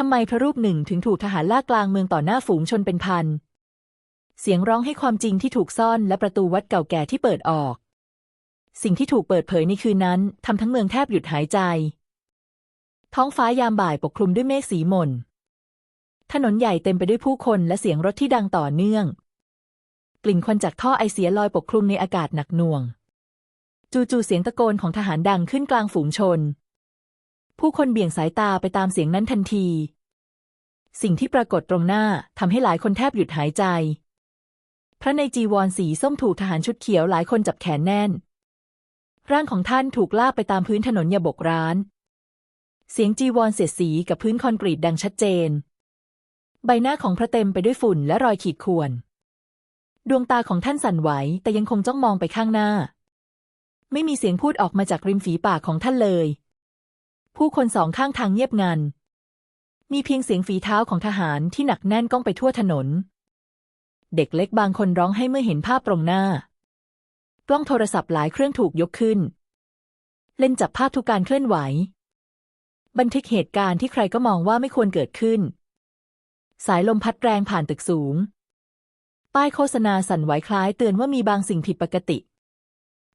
ทำไมพระรูปหนึ่งถึงถูกทหารลากกลางเมืองต่อหน้าฝูงชนเป็นพัน เสียงร้องให้ความจริงที่ถูกซ่อนและประตูวัดเก่าแก่ที่เปิดออก สิ่งที่ถูกเปิดเผยในคืนนั้นทำทั้งเมืองแทบหยุดหายใจ ท้องฟ้ายามบ่ายปกคลุมด้วยเมฆสีหม่น ถนนใหญ่เต็มไปด้วยผู้คนและเสียงรถที่ดังต่อเนื่อง กลิ่นควันจากท่อไอเสียลอยปกคลุมในอากาศหนักหน่วง จู่ๆเสียงตะโกนของทหารดังขึ้นกลางฝูงชน ผู้คนเบี่ยงสายตาไปตามเสียงนั้นทันที สิ่งที่ปรากฏตรงหน้าทำให้หลายคนแทบหยุดหายใจ พระในจีวรสีส้มถูกทหารชุดเขียวหลายคนจับแขนแน่น ร่างของท่านถูกลากไปตามพื้นถนนยาบกร้าน เสียงจีวรเสียดสีกับพื้นคอนกรีตดังชัดเจน ใบหน้าของพระเต็มไปด้วยฝุ่นและรอยขีดข่วน ดวงตาของท่านสั่นไหวแต่ยังคงจ้องมองไปข้างหน้า ไม่มีเสียงพูดออกมาจากริมฝีปากของท่านเลย ผู้คนสองข้างทางเงียบงัน มีเพียงเสียงฝีเท้าของทหารที่หนักแน่นก้องไปทั่วถนน เด็กเล็กบางคนร้องให้เมื่อเห็นภาพตรงหน้า กล้องโทรศัพท์หลายเครื่องถูกยกขึ้น เล่นจับภาพทุกการเคลื่อนไหว บันทึกเหตุการณ์ที่ใครก็มองว่าไม่ควรเกิดขึ้น สายลมพัดแรงผ่านตึกสูง ป้ายโฆษณาสั่นไหวคล้ายเตือนว่ามีบางสิ่งผิดปกติ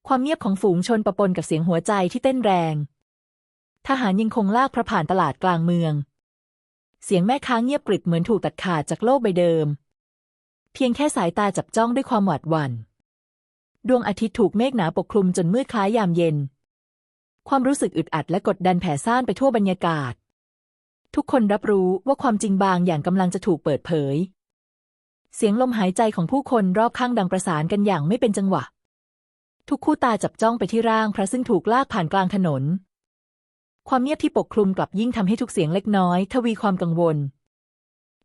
ความเงียบของฝูงชนปะปนกับเสียงหัวใจที่เต้นแรง ทหารยังคงลากพระผ่านตลาดกลางเมือง เสียงแม่ค้าเงียบกริบเหมือนถูกตัดขาดจากโลกใบเดิม เพียงแค่สายตาจับจ้องด้วยความหวาดหวัน่น ดวงอาทิตย์ถูกเมฆหนาปกคลุมจนมืดคล้ายยามเย็น ความรู้สึกอึดอัดและกดดันแผ่ซ่านไปทั่วบรรยากาศ ทุกคนรับรู้ว่าความจริงบางอย่างกำลังจะถูกเปิดเผย เสียงลมหายใจของผู้คนรอบข้างดังประสานกันอย่างไม่เป็นจังหวะ ทุกคู่ตาจับจ้องไปที่ร่างพระซึ่งถูกลากผ่านกลางถนน ความเงียบที่ปกคลุมกลับยิ่งทำให้ทุกเสียงเล็กน้อย ทวีความกังวล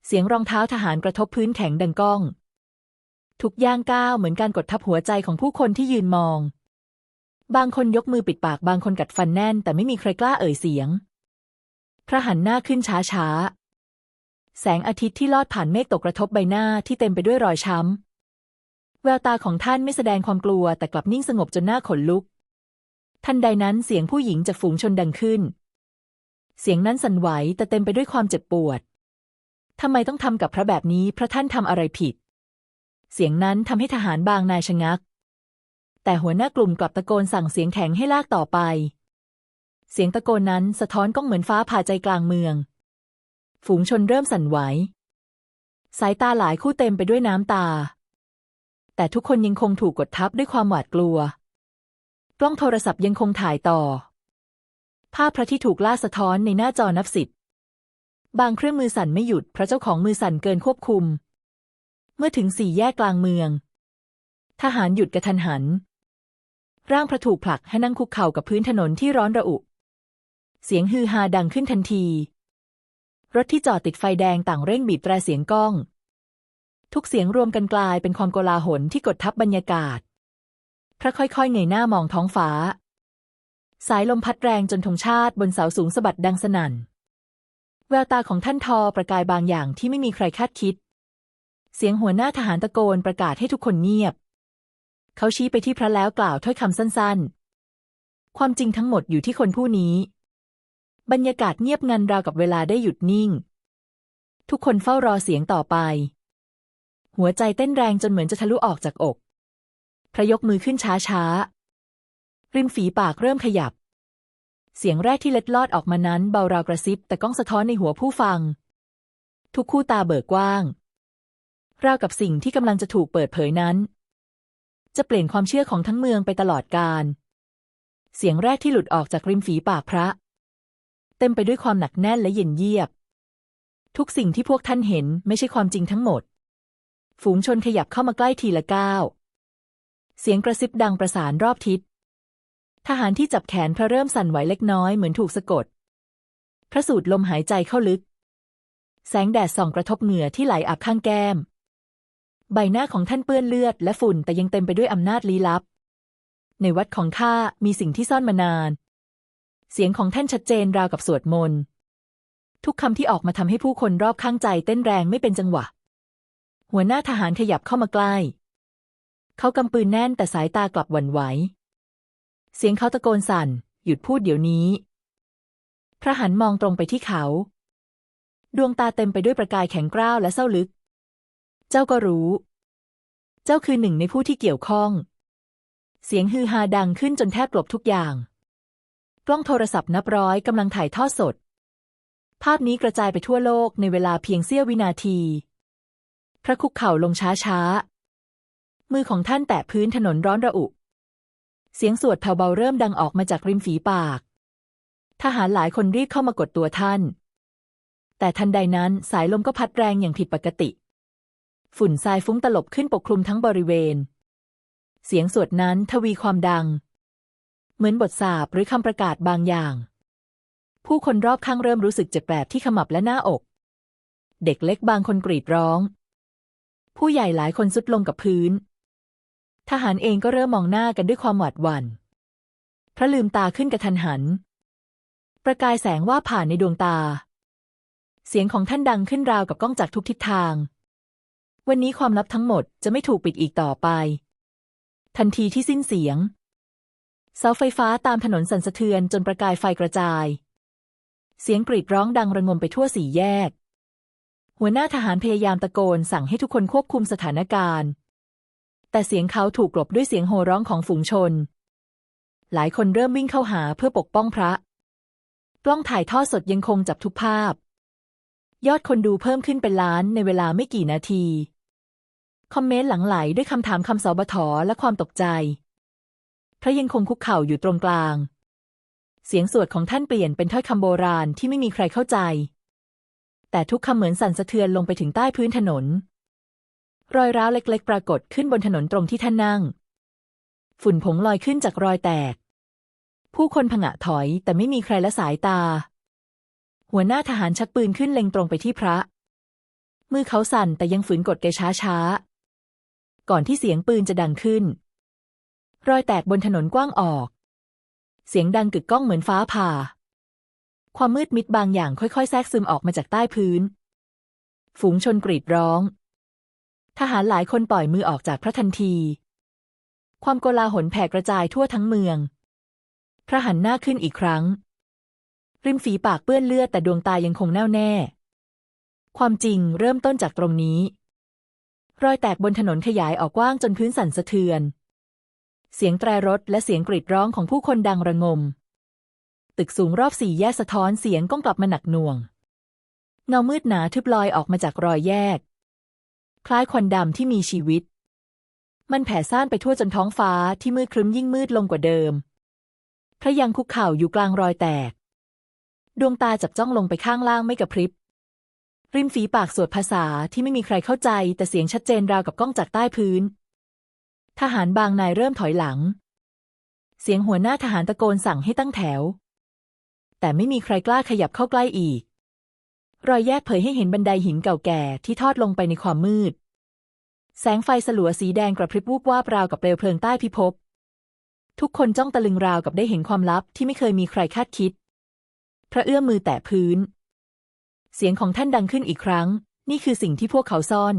เสียงรองเท้าทหารกระทบพื้นแข็งดังก้อง ทุกย่างก้าวเหมือนการกดทับหัวใจของผู้คนที่ยืนมอง บางคนยกมือปิดปากบางคนกัดฟันแน่น แต่ไม่มีใครกล้าเอ่ยเสียง พระหันหน้าขึ้นช้าช้าแสงอาทิตย์ที่ลอดผ่านเมฆตกกระทบใบหน้าที่เต็มไปด้วยรอยช้ำ แววตาของท่านไม่แสดงความกลัวแต่กลับนิ่งสงบจนหน้าขนลุก ทันใดนั้นเสียงผู้หญิงจากฝูงชนดังขึ้น เสียงนั้นสั่นไหวแต่เต็มไปด้วยความเจ็บปวด ทำไมต้องทำกับพระแบบนี้พระท่านทำอะไรผิด เสียงนั้นทำให้ทหารบางนายชะงัก แต่หัวหน้ากลุ่มกลับตะโกนสั่งเสียงแข็งให้ลากต่อไป เสียงตะโกนนั้นสะท้อนก้องเหมือนฟ้าผ่าใจกลางเมือง ฝูงชนเริ่มสั่นไหว สายตาหลายคู่เต็มไปด้วยน้ำตา แต่ทุกคนยังคงถูกกดทับด้วยความหวาดกลัว กล้องโทรศัพท์ยังคงถ่ายต่อ ภาพพระที่ถูกล่าสะท้อนในหน้าจอนับสิบบางเครื่องมือสั่นไม่หยุดพระเจ้าของมือสั่นเกินควบคุม เมื่อถึงสี่แยกกลางเมือง ทหารหยุดกระทันหัน ร่างพระถูกผลักให้นั่งคุกเข่ากับพื้นถนนที่ร้อนระอุ เสียงฮือฮาดังขึ้นทันที รถที่จอดติดไฟแดงต่างเร่งบีบแตรเสียงก้อง ทุกเสียงรวมกันกลายเป็นความโกลาหลที่กดทับบรรยากาศ ระค่อยๆเงยหน้ามองท้องฟ้า สายลมพัดแรงจนธงชาติบนเสาสูงสะบัดดังสนั่น แววตาของท่านทอประกายบางอย่างที่ไม่มีใครคาดคิด เสียงหัวหน้าทหารตะโกนประกาศให้ทุกคนเงียบ เขาชี้ไปที่พระแล้วกล่าวถ้อยคำสั้นๆ ความจริงทั้งหมดอยู่ที่คนผู้นี้ บรรยากาศเงียบงันราวกับเวลาได้หยุดนิ่ง ทุกคนเฝ้ารอเสียงต่อไป หัวใจเต้นแรงจนเหมือนจะทะลุออกจากอก พระยกมือขึ้นช้าๆริมฝีปากเริ่มขยับ เสียงแรกที่เล็ดลอดออกมานั้นเบาราวกระซิบ แต่ก้องสะท้อนในหัวผู้ฟัง ทุกคู่ตาเบิกกว้าง ราวกับสิ่งที่กำลังจะถูกเปิดเผยนั้น จะเปลี่ยนความเชื่อของทั้งเมืองไปตลอดกาลเสียงแรกที่หลุดออกจากริมฝีปากพระ เต็มไปด้วยความหนักแน่นและเย็นเยียบ ทุกสิ่งที่พวกท่านเห็นไม่ใช่ความจริงทั้งหมด ฝูงชนขยับเข้ามาใกล้ทีละก้าว เสียงกระซิบดังประสานรอบทิศ ทหารที่จับแขนพระเริ่มสั่นไหวเล็กน้อยเหมือนถูกสะกด พระสูดลมหายใจเข้าลึก แสงแดดส่องกระทบเหงื่อที่ไหลอาบข้างแก้ม ใบหน้าของท่านเปื้อนเลือดและฝุ่นแต่ยังเต็มไปด้วยอำนาจลี้ลับ ในวัดของข้ามีสิ่งที่ซ่อนมานาน เสียงของท่านชัดเจนราวกับสวดมนต์ทุกคำที่ออกมาทำให้ผู้คนรอบข้างใจเต้นแรงไม่เป็นจังหวะ หัวหน้าทหารขยับเข้ามาใกล้ เขากำปืนแน่นแต่สายตากลับหวั่นไหว เสียงเขาตะโกนสั่น หยุดพูดเดี๋ยวนี้ พระหันมองตรงไปที่เขา ดวงตาเต็มไปด้วยประกายแข็งกร้าวและเศร้าลึก เจ้าก็รู้ เจ้าคือหนึ่งในผู้ที่เกี่ยวข้อง เสียงฮือฮาดังขึ้นจนแทบกลบทุกอย่าง กล้องโทรศัพท์นับร้อยกำลังถ่ายทอดสด ภาพนี้กระจายไปทั่วโลกในเวลาเพียงเสี้ยววินาที พระคุกเข่าลงช้าช้า มือของท่านแตะพื้นถนนร้อนระอุ เสียงสวดแผ่วเบาเริ่มดังออกมาจากริมฝีปาก ทหารหลายคนรีบเข้ามากดตัวท่าน แต่ทันใดนั้นสายลมก็พัดแรงอย่างผิดปกติ ฝุ่นทรายฟุ้งตลบขึ้นปกคลุมทั้งบริเวณ เสียงสวดนั้นทวีความดัง เหมือนบทสาปหรือคำประกาศบางอย่าง ผู้คนรอบข้างเริ่มรู้สึกเจ็บแปลบที่ขมับและหน้าอก เด็กเล็กบางคนกรีดร้อง ผู้ใหญ่หลายคนสุดลงกับพื้น ทหารเองก็เริ่มมองหน้ากันด้วยความหวาดหวัน่น พระลืมตาขึ้นกระทันหัน ประกายแสงว่าผ่านในดวงตา เสียงของท่านดังขึ้นราวกับก้องจากทุกทิศทาง วันนี้ความลับทั้งหมดจะไม่ถูกปิดอีกต่อไป ทันทีที่สิ้นเสียง เสาไฟฟ้าตามถนนสั่นสะเทือนจนประกายไฟกระจาย เสียงกรีดร้องดังระงมไปทั่วสี่แยก หัวหน้าทหารพยายามตะโกนสั่งให้ทุกคนควบคุมสถานการณ์ แต่เสียงเขาถูกกลบด้วยเสียงโห่ร้องของฝูงชน หลายคนเริ่มวิ่งเข้าหาเพื่อปกป้องพระ กล้องถ่ายทอดสดยังคงจับทุกภาพ ยอดคนดูเพิ่มขึ้นเป็นล้านในเวลาไม่กี่นาที คอมเมนต์หลังไหลด้วยคำถามคำสอบถอและความตกใจ พระยังคงคุกเข่าอยู่ตรงกลาง เสียงสวดของท่านเปลี่ยนเป็นถ้อยคำโบราณที่ไม่มีใครเข้าใจ แต่ทุกคำเหมือนสั่นสะเทือนลงไปถึงใต้พื้นถนน รอยร้าวเล็กๆ ปรากฏขึ้นบนถนนตรงที่ท่านนั่ง ฝุ่นผงลอยขึ้นจากรอยแตก ผู้คนผงะถอยแต่ไม่มีใครละสายตา หัวหน้าทหารชักปืนขึ้นเล็งตรงไปที่พระ มือเขาสั่นแต่ยังฝืนกดแกช้าๆก่อนที่เสียงปืนจะดังขึ้น รอยแตกบนถนนกว้างออก เสียงดังกึกก้องเหมือนฟ้าผ่า ความมืดมิดบางอย่างค่อยๆ แทรกซึมออกมาจากใต้พื้น ฝูงชนกรีดร้อง ทหารหลายคนปล่อยมือออกจากพระทันที ความโกลาหลแผ่กระจายทั่วทั้งเมือง พระหันหน้าขึ้นอีกครั้ง ริมฝีปากเปื้อนเลือดแต่ดวงตายังคงแน่วแน่ ความจริงเริ่มต้นจากตรงนี้ รอยแตกบนถนนขยายออกกว้างจนพื้นสั่นสะเทือน เสียงแตรรถและเสียงกรีดร้องของผู้คนดังระงม ตึกสูงรอบสี่แยกสะท้อนเสียงก้องกลับมาหนักหน่วงเงามืดหนาทึบลอยออกมาจากรอยแยก ล้ายควันดำที่มีชีวิต มันแผ่ซ่านไปทั่วจนท้องฟ้าที่มืดครึ้มยิ่งมืดลงกว่าเดิม พระยังคุกเข่าอยู่กลางรอยแตก ดวงตาจับจ้องลงไปข้างล่างไม่กระพริบ ริมฝีปากสวดภาษาที่ไม่มีใครเข้าใจ แต่เสียงชัดเจนราวกับก้องจากใต้พื้น ทหารบางนายเริ่มถอยหลัง เสียงหัวหน้าทหารตะโกนสั่งให้ตั้งแถว แต่ไม่มีใครกล้าขยับเข้าใกล้อีก รอยแยกเผยให้เห็นบันไดหินเก่าแก่ที่ทอดลงไปในความมืด แสงไฟสลัวสีแดงกระพริบวูบวาบราวกับเปลวเพลิงใต้พิภพ ทุกคนจ้องตะลึงราวกับได้เห็นความลับที่ไม่เคยมีใครคาดคิด พระเอื้อมมือแตะพื้น เสียงของท่านดังขึ้นอีกครั้ง นี่คือสิ่งที่พวกเขาซ่อน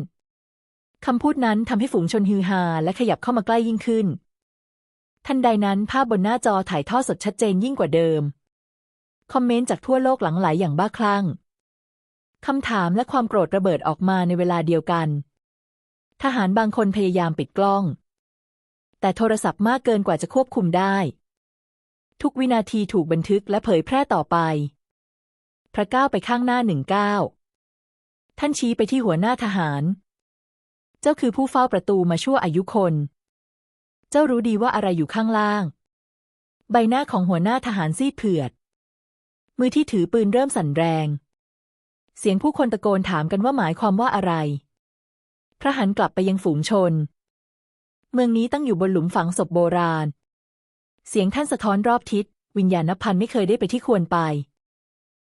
คำพูดนั้นทำให้ฝูงชนฮือฮาและขยับเข้ามาใกล้ยิ่งขึ้น ทันใดนั้นภาพบนหน้าจอถ่ายทอดสดชัดเจนยิ่งกว่าเดิม คอมเมนต์จากทั่วโลกหลังไหลอย่างบ้าคลั่ง คำถามและความโกรธระเบิดออกมาในเวลาเดียวกัน ทหารบางคนพยายามปิดกล้อง แต่โทรศัพท์มากเกินกว่าจะควบคุมได้ ทุกวินาทีถูกบันทึกและเผยแพร่ต่อไป พระก้าวไปข้างหน้าหนึ่งก้าวท่านชี้ไปที่หัวหน้าทหาร เจ้าคือผู้เฝ้าประตูมาชั่วอายุคน เจ้ารู้ดีว่าอะไรอยู่ข้างล่าง ใบหน้าของหัวหน้าทหารซีดเผือด มือที่ถือปืนเริ่มสั่นแรง เสียงผู้คนตะโกนถามกันว่าหมายความว่าอะไร พระหันกลับไปยังฝูงชน เมืองนี้ตั้งอยู่บนหลุมฝังศพโบราณ เสียงท่านสะท้อนรอบทิศ วิญญาณนพันธ์ไม่เคยได้ไปที่ควรไป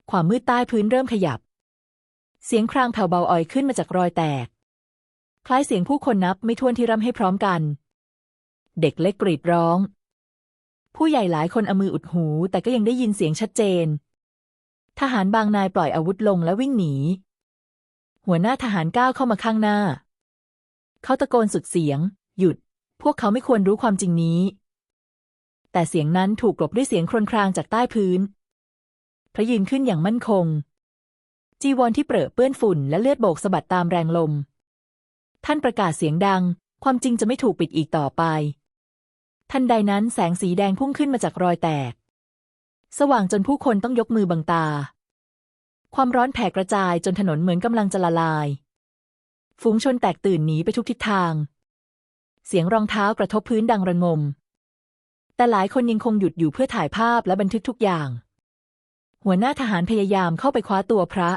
ความมืดใต้พื้นเริ่มขยับ เสียงครางแผ่วเบาอ่อยขึ้นมาจากรอยแตก คล้ายเสียงผู้คนนับไม่ถ้วนที่ร่ำให้พร้อมกัน เด็กเล็กกรีดร้อง ผู้ใหญ่หลายคนเอามืออุดหูแต่ก็ยังได้ยินเสียงชัดเจน ทหารบางนายปล่อยอาวุธลงและวิ่งหนี หัวหน้าทหารก้าวเข้ามาข้างหน้า เขาตะโกนสุดเสียง หยุด พวกเขาไม่ควรรู้ความจริงนี้ แต่เสียงนั้นถูกกลบด้วยเสียงครวญครางจากใต้พื้น พระยืนขึ้นอย่างมั่นคง จีวรที่เปรอะเปื้อนฝุ่นและเลือดโบกสะบัดตามแรงลม ท่านประกาศเสียงดัง ความจริงจะไม่ถูกปิดอีกต่อไป ทันใดนั้นแสงสีแดงพุ่งขึ้นมาจากรอยแตก สว่างจนผู้คนต้องยกมือบังตา ความร้อนแผ่กระจายจนถนนเหมือนกำลังจะละลาย ฝูงชนแตกตื่นหนีไปทุกทิศทาง เสียงรองเท้ากระทบพื้นดังระงม แต่หลายคนยังคงหยุดอยู่เพื่อถ่ายภาพและบันทึกทุกอย่าง หัวหน้าทหารพยายามเข้าไปคว้าตัวพระ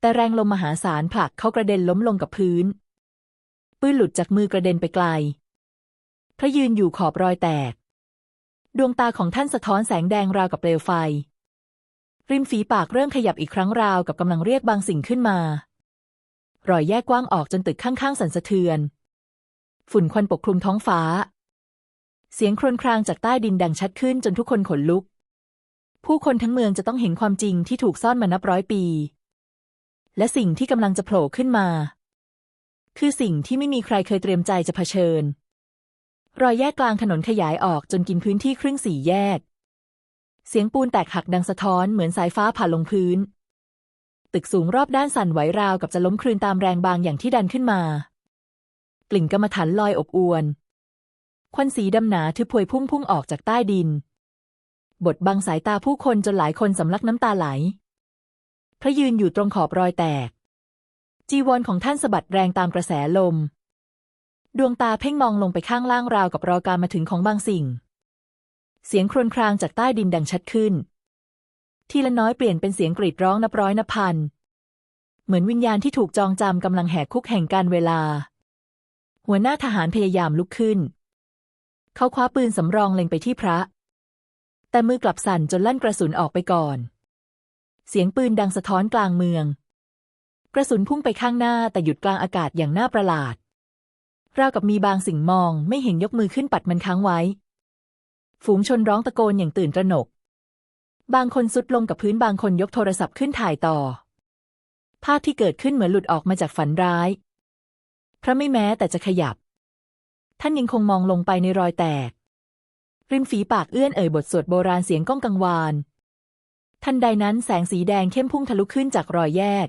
แต่แรงลมมหาศาลผลักเขากระเด็นล้มลงกับพื้น ปืนหลุดจากมือกระเด็นไปไกล พระยืนอยู่ขอบรอยแตก ดวงตาของท่านสะท้อนแสงแดงราวกับเปลวไฟ ริมฝีปากเริ่มขยับอีกครั้งราวกับกำลังเรียกบางสิ่งขึ้นมารอยแยกกว้างออกจนตึกข้างๆสั่นสะเทือน ฝุ่นควันปกคลุมท้องฟ้า เสียงครวญครางจากใต้ดินดังชัดขึ้นจนทุกคนขนลุก ผู้คนทั้งเมืองจะต้องเห็นความจริงที่ถูกซ่อนมานับร้อยปี และสิ่งที่กำลังจะโผล่ขึ้นมา คือสิ่งที่ไม่มีใครเคยเตรียมใจจะเผชิญ รอยแยกกลางถนนขยายออกจนกินพื้นที่ครึ่งสี่แยก เสียงปูนแตกหักดังสะท้อนเหมือนสายฟ้าผ่าลงพื้น ตึกสูงรอบด้านสั่นไหวราวกับจะล้มคลืนตามแรงบางอย่างที่ดันขึ้นมากลิ่นกรรมฐานลอยอบอวน ควันสีดำหนาทึบพวยพุ่งพุ่งออกจากใต้ดินบดบังสายตาผู้คนจนหลายคนสำลักน้ำตาไหล พระยืนอยู่ตรงขอบรอยแตก จีวรของท่านสะบัดแรงตามกระแสลม ดวงตาเพ่งมองลงไปข้างล่างราวกับรอการมาถึงของบางสิ่ง เสียงครวญครางจากใต้ดินดังชัดขึ้น ทีละน้อยเปลี่ยนเป็นเสียงกรีดร้องนับร้อยนับพัน เหมือนวิญญาณที่ถูกจองจำกำลังแหกคุกแห่งการเวลา หัวหน้าทหารพยายามลุกขึ้น เขาคว้าปืนสำรองเล็งไปที่พระ แต่มือกลับสั่นจนลั่นกระสุนออกไปก่อน เสียงปืนดังสะท้อนกลางเมือง กระสุนพุ่งไปข้างหน้าแต่หยุดกลางอากาศอย่างน่าประหลาด ราวกับมีบางสิ่งมองไม่เห็นยกมือขึ้นปัดมันค้างไว้ ฝูงชนร้องตะโกนอย่างตื่นตระหนก บางคนสุดลงกับพื้นบางคนยกโทรศัพท์ขึ้นถ่ายต่อ ภาพที่เกิดขึ้นเหมือนหลุดออกมาจากฝันร้าย พระไม่แม้แต่จะขยับ ท่านยังคงมองลงไปในรอยแตก ริมฝีปากเอื้อนเอ่ยบทสวดโบราณเสียงก้องกังวานทันใดนั้นแสงสีแดงเข้มพุ่งทะลุขึ้นจากรอยแยก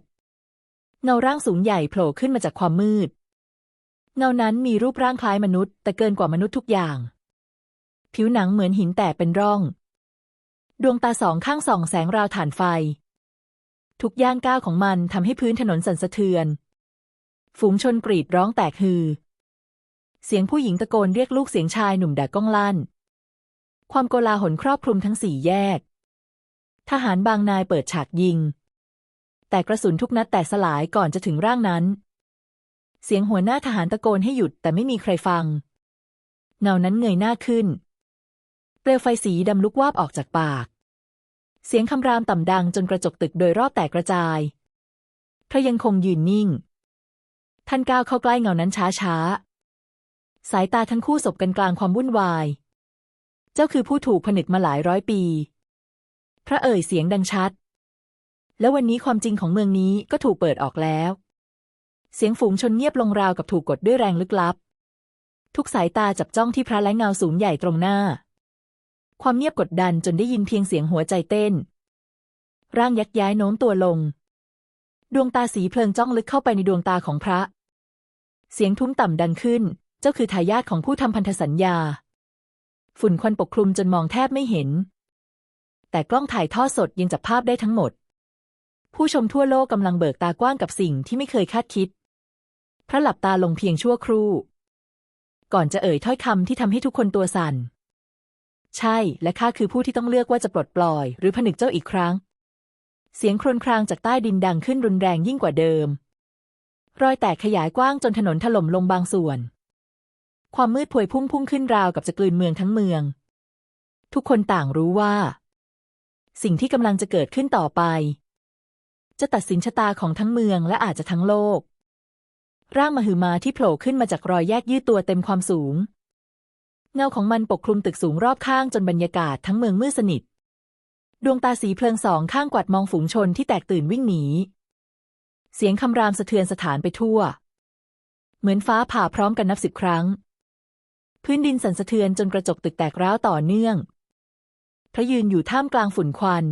เงาร่างสูงใหญ่โผล่ขึ้นมาจากความมืด เงานั้นมีรูปร่างคล้ายมนุษย์ แต่เกินกว่ามนุษย์ทุกอย่าง ผิวหนังเหมือนหินแตกเป็นร่อง ดวงตาสองข้างส่องแสงราวฐานไฟ ทุกย่างก้าวของมันทำให้พื้นถนนสั่นสะเทือน ฝูงชนกรีดร้องแตกฮือ เสียงผู้หญิงตะโกนเรียกลูกเสียงชายหนุ่มแดกก้องลั่น ความโกลาหลครอบคลุมทั้งสี่แยก ทหารบางนายเปิดฉากยิง แต่กระสุนทุกนัดแตกสลายก่อนจะถึงร่างนั้น เสียงหัวหน้าทหารตะโกนให้หยุดแต่ไม่มีใครฟัง เงานั้นเงยหน้าขึ้น เปลวไฟสีดำลุกวาบออกจากปาก เสียงคำรามต่ำดังจนกระจกตึกโดยรอบแตกกระจายพระยังคงยืนนิ่ง ท่านก้าวเข้าใกล้เงานั้นช้าช้าๆสายตาทั้งคู่สบกันกลางความวุ่นวาย เจ้าคือผู้ถูกผนึกมาหลายร้อยปี พระเอ่ยเสียงดังชัด แล้ววันนี้ความจริงของเมืองนี้ก็ถูกเปิดออกแล้ว เสียงฝูงชนเงียบลงราวกับถูกกดด้วยแรงลึกลับ ทุกสายตาจับจ้องที่พระและเงาสูงใหญ่ตรงหน้า ความเงียบกดดันจนได้ยินเพียงเสียงหัวใจเต้น ร่างยักย้ายโน้มตัวลง ดวงตาสีเพลิงจ้องลึกเข้าไปในดวงตาของพระ เสียงทุ้มต่ำดังขึ้น เจ้าคือทายาทของผู้ทำพันธสัญญา ฝุ่นควันปกคลุมจนมองแทบไม่เห็น แต่กล้องถ่ายทอดสดยังจับภาพได้ทั้งหมดผู้ชมทั่วโลกกำลังเบิกตากว้างกับสิ่งที่ไม่เคยคาดคิด พระหลับตาลงเพียงชั่วครู่ ก่อนจะเอ่ยถ้อยคำที่ทำให้ทุกคนตัวสั่น ใช่ และข้าคือผู้ที่ต้องเลือกว่าจะปลดปล่อย หรือผนึกเจ้าอีกครั้ง เสียงครวญครางจากใต้ดินดังขึ้นรุนแรงยิ่งกว่าเดิม รอยแตกขยายกว้างจนถนนถล่มลงบางส่วน ความมืดพวยพุ่งพุ่งขึ้นราวกับจะกลืนเมืองทั้งเมือง ทุกคนต่างรู้ว่า สิ่งที่กำลังจะเกิดขึ้นต่อไปจะตัดสินชะตาของทั้งเมืองและอาจจะทั้งโลก ร่างมหึมาที่โผล่ขึ้นมาจากรอยแยกยืดตัวเต็มความสูง เงาของมันปกคลุมตึกสูงรอบข้างจนบรรยากาศทั้งเมืองมืดสนิท ดวงตาสีเพลิงสองข้างกวาดมองฝูงชนที่แตกตื่นวิ่งหนี เสียงคำรามสะเทือนสถานไปทั่ว เหมือนฟ้าผ่าพร้อมกันนับสิบครั้ง พื้นดินสั่นสะเทือนจนกระจกตึกแตกร้าวต่อเนื่อง พระยืนอยู่ท่ามกลางฝุ่นควัน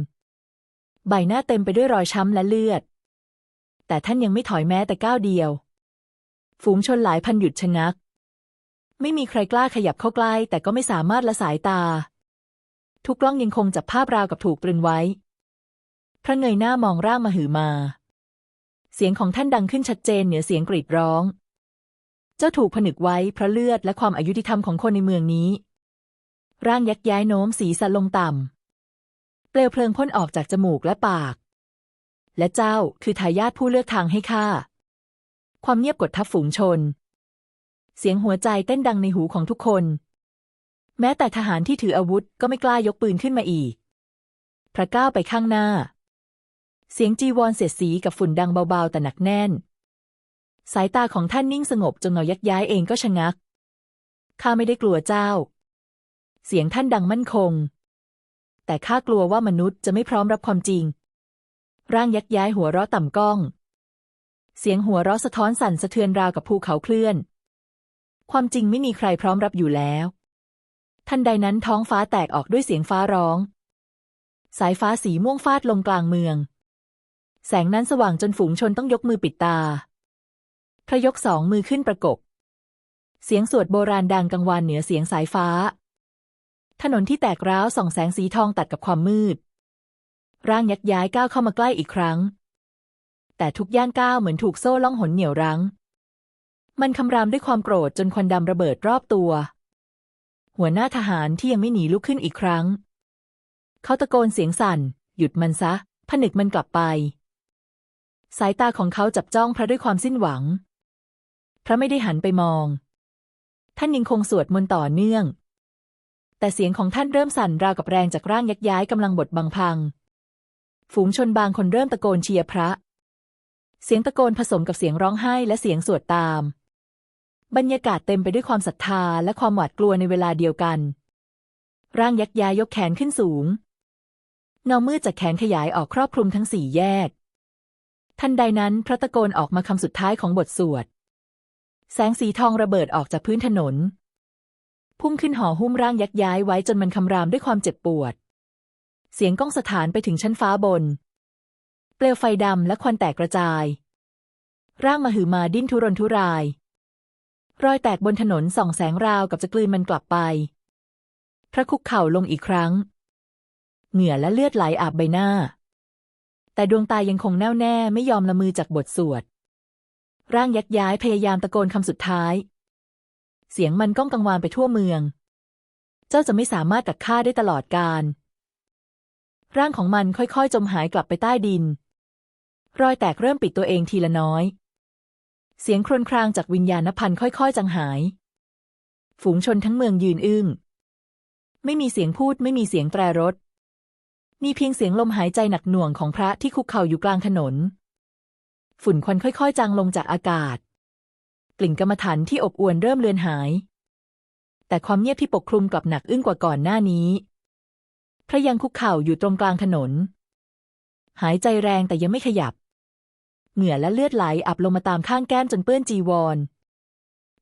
ใบหน้าเต็มไปด้วยรอยช้ำและเลือด แต่ท่านยังไม่ถอยแม้แต่ก้าวเดียว ฝูงชนหลายพันหยุดชะงัก ไม่มีใครกล้าขยับเข้าใกล้ แต่ก็ไม่สามารถละสายตา ทุกกล้องยังคงจับภาพราวกับถูกตรึงไว้ พระเงยหน้ามองร่างมาหือมา เสียงของท่านดังขึ้นชัดเจนเหนือเสียงกรีดร้อง เจ้าถูกผนึกไว้เพราะเลือดและความอายุติธรรมของคนในเมืองนี้ ร่างยักย้ายโน้มศีรษะลงต่ำเปลวเพลิงพ่นออกจากจมูกและปาก และเจ้าคือทายาทผู้เลือกทางให้ข้า ความเงียบกดทับฝูงชน เสียงหัวใจเต้นดังในหูของทุกคน แม้แต่ทหารที่ถืออาวุธก็ไม่กล้ายกปืนขึ้นมาอีก พระก้าวไปข้างหน้า เสียงจีวรเสียดสีกับฝุ่นดังเบาๆแต่หนักแน่น สายตาของท่านนิ่งสงบจนเงายักย้ายเองก็ชะงัก ข้าไม่ได้กลัวเจ้า เสียงท่านดังมั่นคง แต่ข้ากลัวว่ามนุษย์จะไม่พร้อมรับความจริง ร่างยักย้ายหัวเราะต่ำก้อง เสียงหัวเราะสะท้อนสั่นสะเทือนราวกับภูเขาเคลื่อน ความจริงไม่มีใครพร้อมรับอยู่แล้ว ทันใดนั้นท้องฟ้าแตกออกด้วยเสียงฟ้าร้อง สายฟ้าสีม่วงฟาดลงกลางเมือง แสงนั้นสว่างจนฝูงชนต้องยกมือปิดตา พระยกสองมือขึ้นประกบ เสียงสวดโบราณดังกังวานเหนือเสียงสายฟ้า ถนนที่แตกร้าวส่องแสงสีทองตัดกับความมืด ร่างยักย้ายก้าวเข้ามาใกล้อีกครั้ง แต่ทุกย่างก้าวเหมือนถูกโซ่ล่องหนเหนี่ยวรั้ง มันคำรามด้วยความโกรธจนควันดำระเบิดรอบตัว หัวหน้าทหารที่ยังไม่หนีลุกขึ้นอีกครั้ง เขาตะโกนเสียงสั่น หยุดมันซะ ผนึกมันกลับไป สายตาของเขาจับจ้องพระด้วยความสิ้นหวัง พระไม่ได้หันไปมอง ท่านยังคงสวดมนต์ต่อเนื่อง แต่เสียงของท่านเริ่มสั่นราวกับแรงจากร่างยักย้ายกำลังบดบังพัง ฝูงชนบางคนเริ่มตะโกนเชียร์พระ เสียงตะโกนผสมกับเสียงร้องไห้และเสียงสวดตาม บรรยากาศเต็มไปด้วยความศรัทธาและความหวาดกลัวในเวลาเดียวกัน ร่างยักษ์ยายยกแขนขึ้นสูงเงามืดจากแขนขยายออกครอบคลุมทั้งสี่แยก ทันใดนั้นพระตะโกนออกมาคำสุดท้ายของบทสวด แสงสีทองระเบิดออกจากพื้นถนน พุ่งขึ้นห่อหุ้มร่างยักษ์ย้ายไว้จนมันคำรามด้วยความเจ็บปวด เสียงก้องสถานไปถึงชั้นฟ้าบน เปลวไฟดำและควันแตกกระจาย ร่างมาหือมาดิ้นทุรนทุราย รอยแตกบนถนนส่องแสงราวกับจะกลืนมันกลับไป พระคุกเข่าลงอีกครั้ง เหงื่อและเลือดไหลอาบใบหน้า แต่ดวงตายังคงแน่วแน่ไม่ยอมละมือจากบทสวด ร่างยักย้ายพยายามตะโกนคำสุดท้าย เสียงมันก้องกังวานไปทั่วเมือง เจ้าจะไม่สามารถกัดข้าได้ตลอดกาลร่างของมันค่อยๆ จมหายกลับไปใต้ดิน รอยแตกเริ่มปิดตัวเองทีละน้อย เสียงครวญครางจากวิญญาณพันธ์ค่อยๆ จางหาย ฝูงชนทั้งเมืองยืนอึ้ง ไม่มีเสียงพูดไม่มีเสียงแตรรถ มีเพียงเสียงลมหายใจหนักหน่วงของพระที่คุกเข่าอยู่กลางถนน ฝุ่นควันค่อยๆ จางลงจากอากาศ กลิ่นกรรมฐานที่อบอวลเริ่มเลือนหาย แต่ความเงียบที่ปกคลุมกลับหนักอึ้งกว่าก่อนหน้านี้ พระยังคุกเข่าอยู่ตรงกลางถนน หายใจแรงแต่ยังไม่ขยับ เหงื่อและเลือดไหลอับลงมาตามข้างแก้มจนเปื้อนจีวร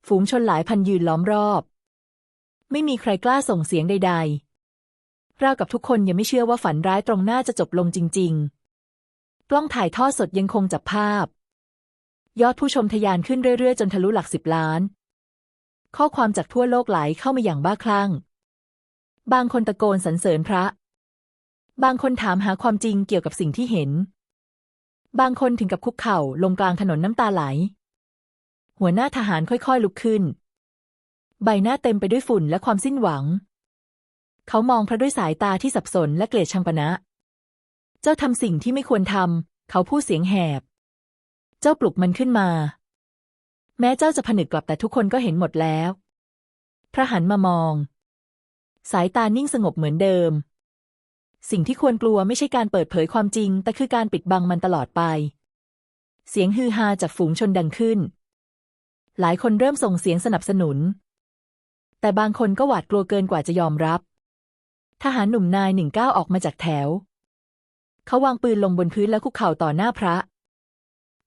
ฝูงชนหลายพันยืนล้อมรอบ ไม่มีใครกล้าส่งเสียงใด ๆ ราวกับทุกคนยังไม่เชื่อว่าฝันร้ายตรงหน้าจะจบลงจริง ๆ กล้องถ่ายทอดสดยังคงจับภาพ ยอดผู้ชมทะยานขึ้นเรื่อย ๆ จนทะลุหลักสิบล้าน ข้อความจากทั่วโลกไหลเข้ามาอย่างบ้าคลั่ง บางคนตะโกนสรรเสริญพระ บางคนถามหาความจริงเกี่ยวกับสิ่งที่เห็น บางคนถึงกับคุกเข่าลงกลางถนนน้ำตาไหล หัวหน้าทหารค่อยๆลุกขึ้น ใบหน้าเต็มไปด้วยฝุ่นและความสิ้นหวัง เขามองพระด้วยสายตาที่สับสนและเกลียดชังปณะ เจ้าทำสิ่งที่ไม่ควรทำเขาพูดเสียงแหบ เจ้าปลุกมันขึ้นมา แม้เจ้าจะผนึกกลับแต่ทุกคนก็เห็นหมดแล้ว พระหันมามอง สายตานิ่งสงบเหมือนเดิม สิ่งที่ควรกลัวไม่ใช่การเปิดเผยความจริง แต่คือการปิดบังมันตลอดไป เสียงฮือฮาจากฝูงชนดังขึ้น หลายคนเริ่มส่งเสียงสนับสนุน แต่บางคนก็หวาดกลัวเกินกว่าจะยอมรับ ทหารหนุ่มนายหนึ่งก้าวออกมาจากแถว เขาวางปืนลงบนพื้นแล้วคุกเข่าต่อหน้าพระ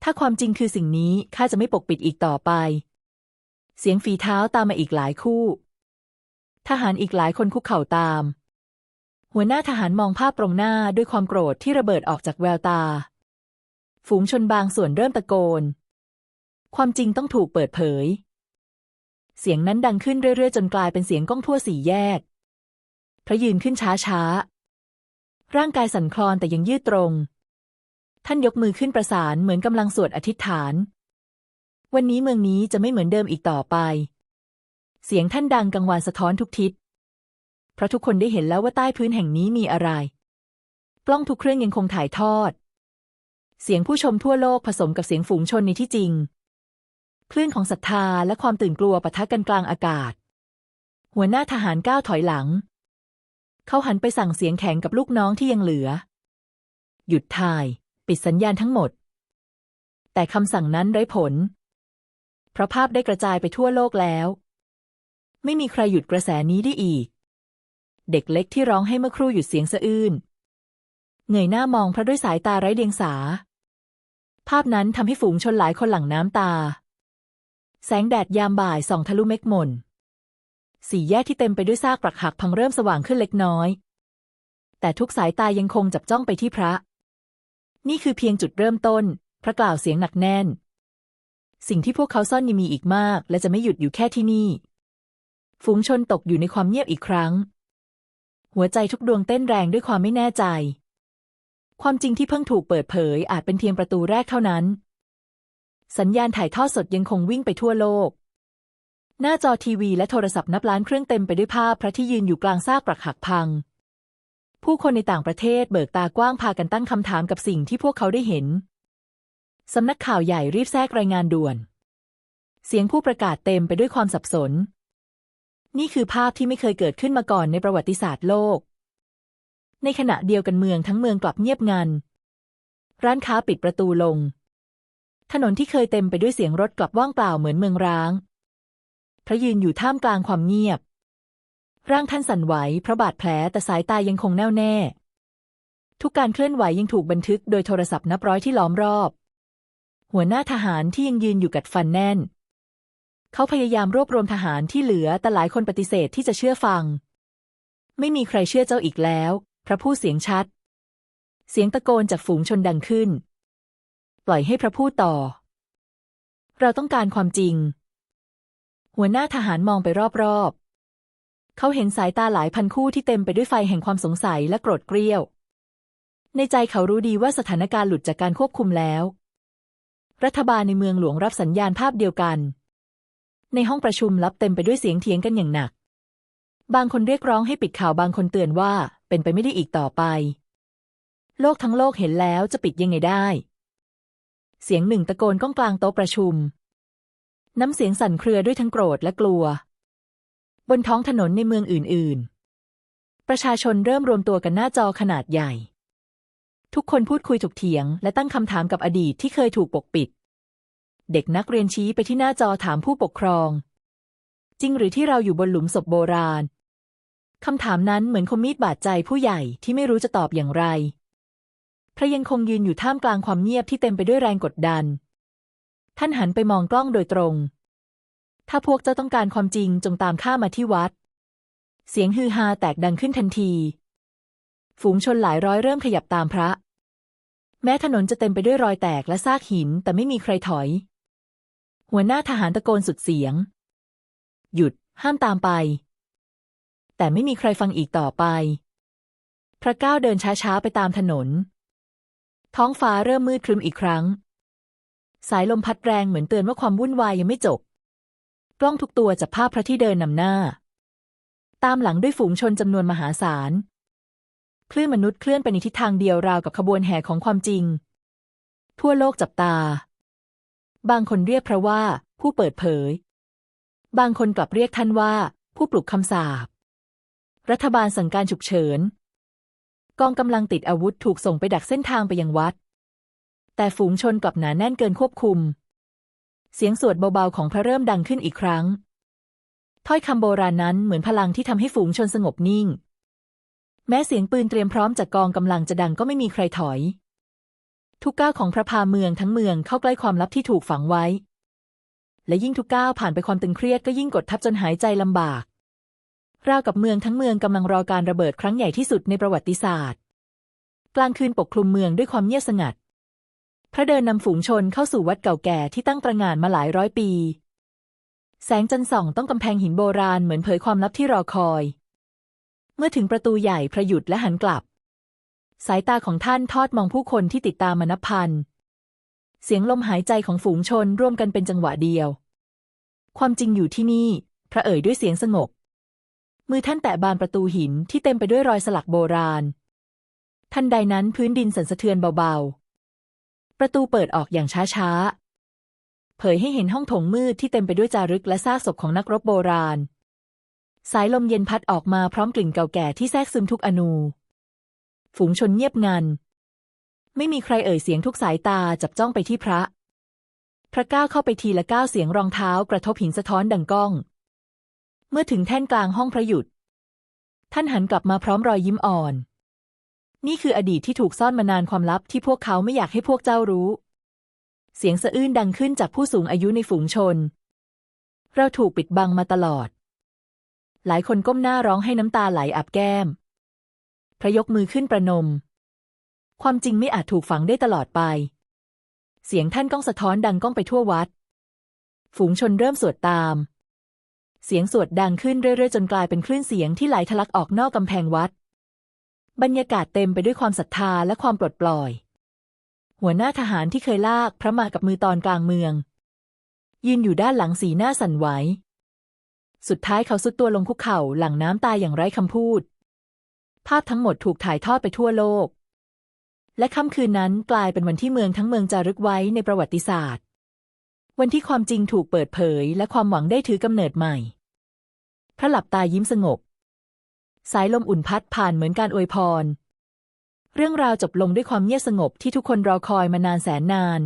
ถ้าความจริงคือสิ่งนี้ข้าจะไม่ปกปิดอีกต่อไป เสียงฝีเท้าตามมาอีกหลายคู่ ทหารอีกหลายคนคุกเข่าตาม หัวหน้าทหารมองภาพตรงหน้าด้วยความโกรธที่ระเบิดออกจากแววตา ฝูงชนบางส่วนเริ่มตะโกน ความจริงต้องถูกเปิดเผย เสียงนั้นดังขึ้นเรื่อยๆ จนกลายเป็นเสียงก้องทั่วสี่แยก พระยืนขึ้นช้าๆ ร่างกายสั่นคลอนแต่ยังยืดตรง ท่านยกมือขึ้นประสานเหมือนกำลังสวดอธิษฐาน วันนี้เมืองนี้จะไม่เหมือนเดิมอีกต่อไป เสียงท่านดังกังวานสะท้อนทุกทิศ เพราะทุกคนได้เห็นแล้วว่าใต้พื้นแห่งนี้มีอะไร กล้องทุกเครื่องยังคงถ่ายทอด เสียงผู้ชมทั่วโลกผสมกับเสียงฝูงชนในที่จริง คลื่นของศรัทธาและความตื่นกลัวปะทะกันกลางอากาศ หัวหน้าทหารก้าวถอยหลัง เขาหันไปสั่งเสียงแข็งกับลูกน้องที่ยังเหลือ หยุดถ่าย ปิดสัญญาณทั้งหมด แต่คำสั่งนั้นไร้ผล เพราะภาพได้กระจายไปทั่วโลกแล้ว ไม่มีใครหยุดกระแสนี้ได้อีก เด็กเล็กที่ร้องให้เมื่อครู่หยุดเสียงสะอื้นเงยหน้ามองพระด้วยสายตาไร้เดียงสา ภาพนั้นทำให้ฝูงชนหลายคนหลั่งน้ำตา แสงแดดยามบ่ายส่องทะลุเมฆหม่นสี่แยกที่เต็มไปด้วยซากปรักหักพังเริ่มสว่างขึ้นเล็กน้อย แต่ทุกสายตายังคงจับจ้องไปที่พระ นี่คือเพียงจุดเริ่มต้น พระกล่าวเสียงหนักแน่น สิ่งที่พวกเขาซ่อนยังมีอีกมาก และจะไม่หยุดอยู่แค่ที่นี่ ฝูงชนตกอยู่ในความเงียบอีกครั้ง หัวใจทุกดวงเต้นแรงด้วยความไม่แน่ใจ ความจริงที่เพิ่งถูกเปิดเผยอาจเป็นเพียงประตูแรกเท่านั้น สัญญาณถ่ายทอดสดยังคงวิ่งไปทั่วโลก หน้าจอทีวีและโทรศัพท์นับล้านเครื่องเต็มไปด้วยภาพพระที่ยืนอยู่กลางซากปรักหักพัง ผู้คนในต่างประเทศเบิกตากว้างพากันตั้งคำถามกับสิ่งที่พวกเขาได้เห็นสำนักข่าวใหญ่รีบแทรกรายงานด่วน เสียงผู้ประกาศเต็มไปด้วยความสับสน นี่คือภาพที่ไม่เคยเกิดขึ้นมาก่อนในประวัติศาสตร์โลก ในขณะเดียวกันเมืองทั้งเมืองกลับเงียบงัน ร้านค้าปิดประตูลง ถนนที่เคยเต็มไปด้วยเสียงรถกลับว่างเปล่าเหมือนเมืองร้าง พระยืนอยู่ท่ามกลางความเงียบ ร่างท่านสั่นไหวเพราะบาดแผลแต่สายตายังคงแน่วแน่ ทุกการเคลื่อนไหวยังถูกบันทึกโดยโทรศัพท์นับร้อยที่ล้อมรอบ หัวหน้าทหารที่ยังยืนอยู่กัดฟันแน่น เขาพยายามรวบรวมทหารที่เหลือแต่หลายคนปฏิเสธที่จะเชื่อฟัง ไม่มีใครเชื่อเจ้าอีกแล้ว พระผู้เสียงชัด เสียงตะโกนจากฝูงชนดังขึ้น ปล่อยให้พระพูดต่อ เราต้องการความจริง หัวหน้าทหารมองไปรอบๆ เขาเห็นสายตาหลายพันคู่ที่เต็มไปด้วยไฟแห่งความสงสัยและโกรธเกรี้ยว ในใจเขารู้ดีว่าสถานการณ์หลุดจากการควบคุมแล้ว รัฐบาลในเมืองหลวงรับสัญญาณภาพเดียวกัน ในห้องประชุมลับเต็มไปด้วยเสียงเถียงกันอย่างหนัก บางคนเรียกร้องให้ปิดข่าวบางคนเตือนว่าเป็นไปไม่ได้อีกต่อไป โลกทั้งโลกเห็นแล้วจะปิดยังไงได้ เสียงหนึ่งตะโกนก้องกลางโต๊ะประชุม น้ำเสียงสั่นเครือด้วยทั้งโกรธและกลัว บนท้องถนนในเมืองอื่น ๆ ประชาชนเริ่มรวมตัวกันหน้าจอขนาดใหญ่ ทุกคนพูดคุยถกเถียง และตั้งคำถามกับอดีตที่เคยถูกปกปิด เด็กนักเรียนชี้ไปที่หน้าจอถามผู้ปกครอง จริงหรือที่เราอยู่บนหลุมศพโบราณคำถามนั้นเหมือนคมมีดบาดใจผู้ใหญ่ที่ไม่รู้จะตอบอย่างไร พระยังคงยืนอยู่ท่ามกลางความเงียบที่เต็มไปด้วยแรงกดดัน ท่านหันไปมองกล้องโดยตรง ถ้าพวกเจ้าต้องการความจริงจงตามข้ามาที่วัด เสียงฮือฮาแตกดังขึ้นทันที ฝูงชนหลายร้อยเริ่มขยับตามพระ แม้ถนนจะเต็มไปด้วยรอยแตกและซากหินแต่ไม่มีใครถอย หัวหน้าทหารตะโกนสุดเสียง หยุด ห้ามตามไป แต่ไม่มีใครฟังอีกต่อไป พระก้าวเดินช้าๆไปตามถนน ท้องฟ้าเริ่มมืดครึ้มอีกครั้ง สายลมพัดแรงเหมือนเตือนว่าความวุ่นวายยังไม่จบ กล้องทุกตัวจับภาพพระที่เดินนำหน้า ตามหลังด้วยฝูงชนจำนวนมหาศาล คลื่นมนุษย์เคลื่อนไปในทิศทางเดียวราวกับขบวนแห่ของความจริง ทั่วโลกจับตา บางคนเรียกพระว่า ผู้เปิดเผย บางคนกลับเรียกท่านว่า ผู้ปลุกคำสาปรัฐบาลสั่งการฉุกเฉิน กองกำลังติดอาวุธถูกส่งไปดักเส้นทางไปยังวัด แต่ฝูงชนกลับหนาแน่นเกินควบคุม เสียงสวดเบาๆของพระเริ่มดังขึ้นอีกครั้ง ถ้อยคำโบราณนั้นเหมือนพลังที่ทำให้ฝูงชนสงบนิ่ง แม้เสียงปืนเตรียมพร้อมจากกองกำลังจะดังก็ไม่มีใครถอย ทุกก้าวของพระพาเมืองทั้งเมืองเข้าใกล้ความลับที่ถูกฝังไว้ และยิ่งทุกก้าวผ่านไปความตึงเครียดก็ยิ่งกดทับจนหายใจลำบาก ราวกับเมืองทั้งเมืองกำลังรอการระเบิดครั้งใหญ่ที่สุดในประวัติศาสตร์ กลางคืนปกคลุมเมืองด้วยความเงียบสงัด พระเดินนำฝูงชนเข้าสู่วัดเก่าแก่ที่ตั้งตระหง่านมาหลายร้อยปี แสงจันทร์ส่องต้องกำแพงหินโบราณเหมือนเผยความลับที่รอคอย เมื่อถึงประตูใหญ่พระหยุดและหันกลับ สายตาของท่านทอดมองผู้คนที่ติดตามมานับพัน เสียงลมหายใจของฝูงชนร่วมกันเป็นจังหวะเดียว ความจริงอยู่ที่นี่ พระเอ่ยด้วยเสียงสงบ มือท่านแตะบานประตูหินที่เต็มไปด้วยรอยสลักโบราณ ทันใดนั้นพื้นดินสั่นสะเทือนเบาๆ ประตูเปิดออกอย่างช้าๆ เผยให้เห็นห้องโถงมืดที่เต็มไปด้วยจารึกและซากศพของนักรบโบราณ สายลมเย็นพัดออกมาพร้อมกลิ่นเก่าแก่ที่แทรกซึมทุกอนู ฝูงชนเงียบงัน ไม่มีใครเอ่ยเสียงทุกสายตาจับจ้องไปที่พระ พระก้าวเข้าไปทีละก้าวเสียงรองเท้ากระทบหินสะท้อนดังก้อง เมื่อถึงแท่นกลางห้องพระหยุด ท่านหันกลับมาพร้อมรอยยิ้มอ่อน นี่คืออดีตที่ถูกซ่อนมานานความลับที่พวกเขาไม่อยากให้พวกเจ้ารู้ เสียงสะอื้นดังขึ้นจากผู้สูงอายุในฝูงชน เราถูกปิดบังมาตลอดหลายคนก้มหน้าร้องให้น้ำตาไหลอาบแก้ม พระยกมือขึ้นประนม ความจริงไม่อาจถูกฝังได้ตลอดไป เสียงท่านก้องสะท้อนดังก้องไปทั่ววัด ฝูงชนเริ่มสวดตาม เสียงสวดดังขึ้นเรื่อยๆ จนกลายเป็นคลื่นเสียงที่ไหลทะลักออกนอกกำแพงวัด บรรยากาศเต็มไปด้วยความศรัทธาและความปลดปล่อย หัวหน้าทหารที่เคยลากพระมากับมือตอนกลางเมือง ยืนอยู่ด้านหลังสีหน้าสั่นไหว สุดท้ายเขาสุดตัวลงคุกเข่าหลังน้ำตาอย่างไร้คำพูด ภาพทั้งหมดถูกถ่ายทอดไปทั่วโลก และค่ำคืนนั้นกลายเป็นวันที่เมืองทั้งเมืองจารึกไว้ในประวัติศาสตร์ วันที่ความจริงถูกเปิดเผย และความหวังได้ถือกำเนิดใหม่ พระหลับตายิ้มสงบ สายลมอุ่นพัดผ่านเหมือนการอวยพร เรื่องราวจบลงด้วยความเงียบสงบที่ทุกคนรอคอยมานานแสนนาน